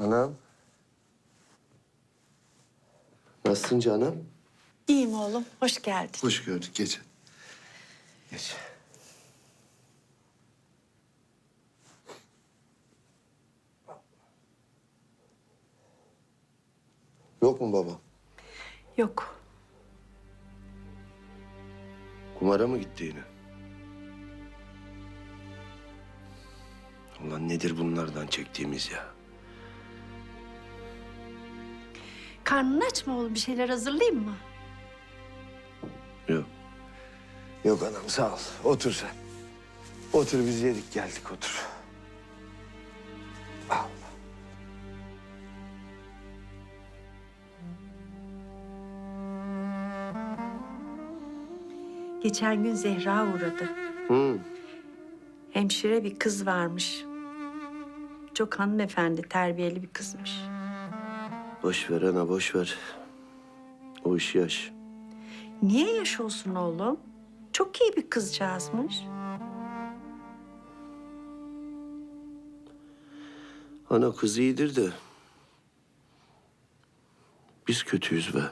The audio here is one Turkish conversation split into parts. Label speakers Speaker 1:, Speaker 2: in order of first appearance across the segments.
Speaker 1: Anam. Nasılsın canım?
Speaker 2: İyiyim oğlum, hoş geldin.
Speaker 1: Hoş gördük. Geç. Geç. Yok mu baba?
Speaker 2: Yok,
Speaker 1: Kumara mı gitti yine? Ulan nedir bunlardan çektiğimiz ya?
Speaker 2: Karnın aç mı oğlum? Bir şeyler hazırlayayım mı?
Speaker 1: Yok. Yok anam sağ ol. Otur sen. Otur biz yedik geldik otur. Al.
Speaker 2: Geçen gün Zehra uğradı.
Speaker 1: Hı.
Speaker 2: Hemşire bir kız varmış. Çok hanımefendi, terbiyeli bir kızmış.
Speaker 1: Boş ver ana boş ver. O iş yaş.
Speaker 2: Niye yaş olsun oğlum? Çok iyi bir kızcağızmış.
Speaker 1: Ana kız iyidir de. Biz kötüyüz be.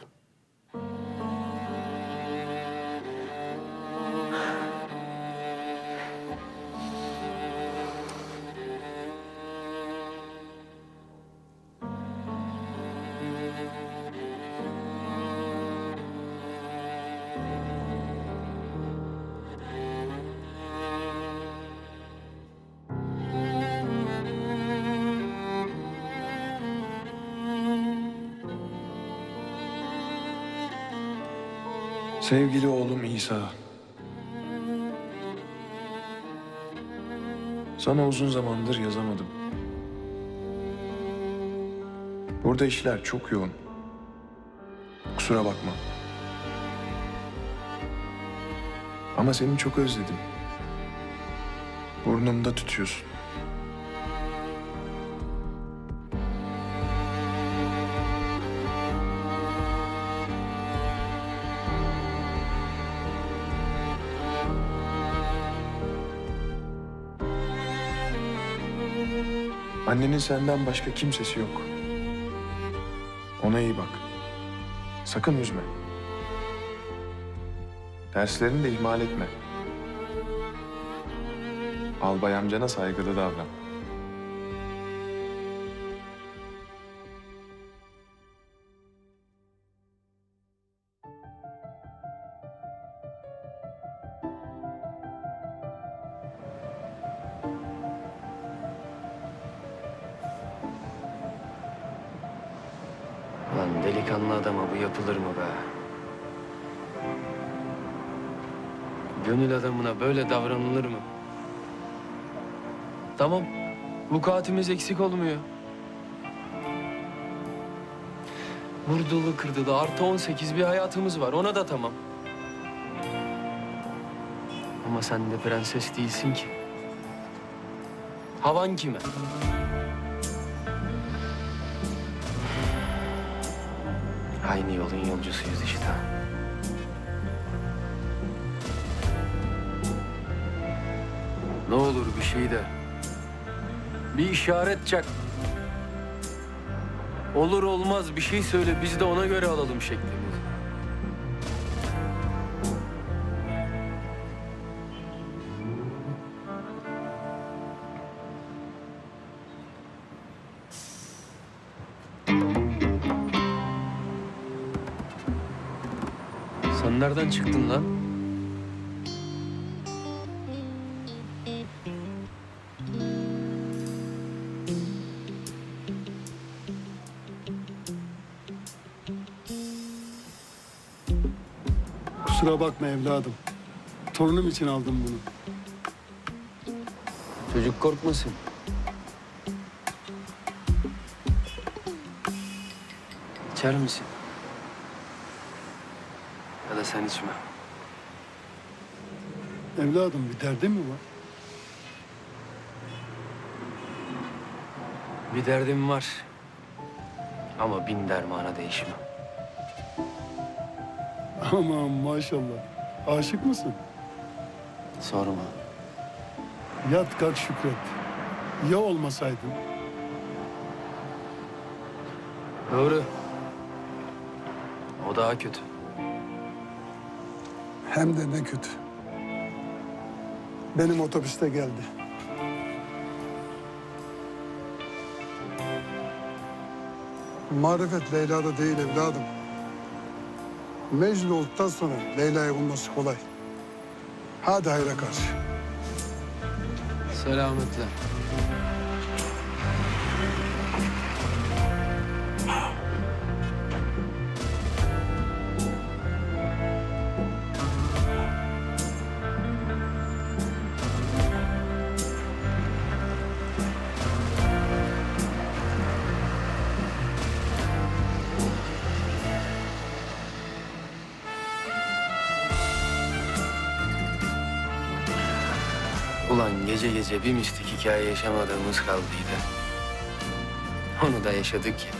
Speaker 3: Sevgili oğlum İsa. Sana uzun zamandır yazamadım. Burada işler çok yoğun. Kusura bakma. Ama seni çok özledim. Burnumda tutuyorsun. Annenin senden başka kimsesi yok. Ona iyi bak. Sakın üzme. Derslerini de ihmal etme. Albay amcana saygılı davran.
Speaker 4: Lan delikanlı adama bu yapılır mı be? Gönül adamına böyle davranılır mı? Tamam, vukuatimiz eksik olmuyor. Vurdulu kırdılı artı 18 bir hayatımız var, ona da tamam. Ama sen de prenses değilsin ki. Havan kime? Aynı yolun yolcusuyuz işte. Ne olur bir şey de. Bir işaret çak. Olur olmaz bir şey söyle biz de ona göre alalım şeklimizi. Sen nereden çıktın lan?
Speaker 5: Kusura bakma evladım. Torunum için aldım bunu.
Speaker 4: Çocuk korkmasın. İçer misin? Ya da sen içme.
Speaker 5: Evladım bir derdin mi var?
Speaker 4: Bir derdim var. Ama bin dermana değişmem.
Speaker 5: Aman maşallah. Aşık mısın?
Speaker 4: Sorma.
Speaker 5: Yat kalk şükret. Ya olmasaydın?
Speaker 4: Doğru. O daha kötü.
Speaker 6: Hem de ne kötü. Benim otobüste geldi. Marifet Leyla'da değil evladım. Mecnun olduktan sonra Leyla'yı bulması kolay. Hadi hayra karşı.
Speaker 4: Selametle. Gece gece bir mistik hikaye yaşamadığımız kaldıydı. Onu da yaşadık ya.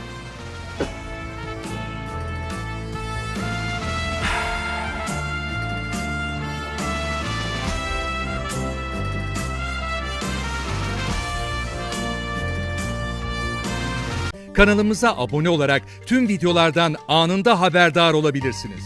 Speaker 7: Kanalımıza abone olarak tüm videolardan anında haberdar olabilirsiniz.